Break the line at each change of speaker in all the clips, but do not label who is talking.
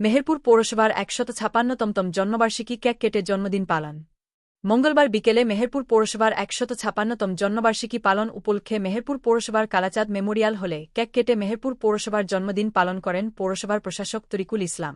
মেহেরপুর পৌরসভার একশত ছাপান্নতমতম জন্মবার্ষিকী কেক কেটে জন্মদিন পালন। মঙ্গলবার বিকেলে মেহেরপুর পৌরসভার একশত ছাপান্নতম জন্মবার্ষিকী পালন উপলক্ষে মেহেরপুর পৌরসভার কালাচাঁদ মেমোরিয়াল হলে কেক কেটে মেহেরপুর পৌরসভার জন্মদিন পালন করেন পৌরসভার প্রশাসক তরিকুল ইসলাম।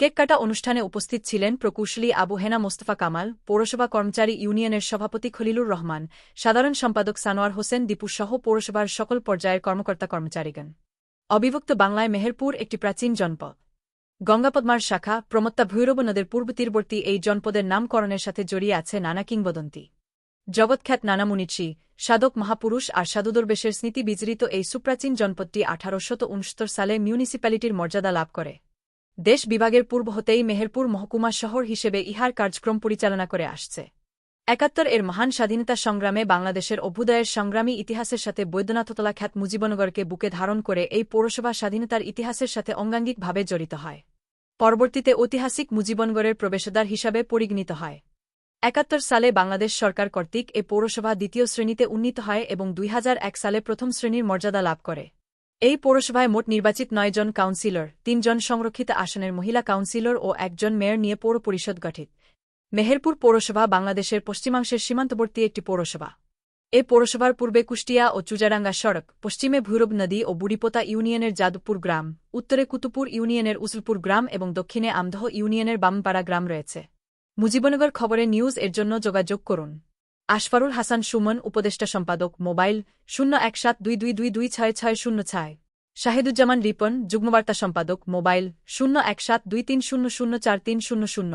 কেক কাটা অনুষ্ঠানে উপস্থিত ছিলেন প্রকৌশলী আবু হেনা মোস্তফা কামাল, পৌরসভা কর্মচারী ইউনিয়নের সভাপতি খলিলুর রহমান, সাধারণ সম্পাদক সানোয়ার হোসেন দীপু সহ পৌরসভার সকল পর্যায়ের কর্মকর্তা কর্মচারীগণ অবিভক্ত বাংলায় মেহেরপুর একটি প্রাচীন জনপদ। গঙ্গাপদ্মার শাখা প্রমত্তা ভৈরব নদের পূর্ব তীরবর্তী এই জনপদের নামকরণের সাথে জড়িয়ে আছে নানা কিংবদন্তি। জগৎখ্যাত নানা মুনিচি, সাধক মহাপুরুষ আর সাধুদরবেশের স্মৃতি বিজড়িত এই সুপ্রাচীন জনপদটি আঠারোশত উনসত্তর সালে মিউনিসিপ্যালিটির মর্যাদা লাভ করে। দেশ বিভাগের পূর্ব হতেই মেহেরপুর মহকুমা শহর হিসেবে ইহার কার্যক্রম পরিচালনা করে আসছে। একাত্তর এর মহান স্বাধীনতা সংগ্রামে বাংলাদেশের অভ্যুদয়ের সংগ্রামী ইতিহাসের সাথে বৈদ্যনাথতলা খ্যাত মুজিবনগরকে বুকে ধারণ করে এই পৌরসভা স্বাধীনতার ইতিহাসের সাথে অঙ্গাঙ্গিকভাবে জড়িত হয়। পরবর্তীতে ঐতিহাসিক মুজিবনগরের প্রবেশদ্বার হিসাবে পরিগণিত হয়। একাত্তর সালে বাংলাদেশ সরকার কর্তৃক এ পৌরসভা দ্বিতীয় শ্রেণীতে উন্নীত হয় এবং দুই হাজার এক সালে প্রথম শ্রেণির মর্যাদা লাভ করে। এই পৌরসভায় মোট নির্বাচিত নয় জন কাউন্সিলর তিনজন সংরক্ষিত আসনের মহিলা কাউন্সিলর ও একজন মেয়র নিয়ে পৌর পরিষদ গঠিত। মেহেরপুর পৌরসভা বাংলাদেশের পশ্চিমাংশের সীমান্তবর্তী একটি পৌরসভা। এ পৌরসভার পূর্বে কুষ্টিয়া ও চুজারাঙ্গা সড়ক, পশ্চিমে ভৈরব নদী ও বুড়িপোতা ইউনিয়নের যাদবপুর গ্রাম, উত্তরে কুতুপুর ইউনিয়নের উসুলপুর গ্রাম এবং দক্ষিণে আমদহ ইউনিয়নের বামপাড়া গ্রাম রয়েছে। মুজিবনগর খবরে নিউজ এর জন্য যোগাযোগ করুন। আশফারুল হাসান সুমন, উপদেষ্টা সম্পাদক, মোবাইল শূন্য এক সাত দুই দুই দুই দুই ছয় ছয় শূন্য ছয়। শাহিদুজ্জামান রিপন, যুগ্মবার্তা সম্পাদক, মোবাইল শূন্য এক সাত দুই তিন শূন্য শূন্য চার তিন শূন্য শূন্য।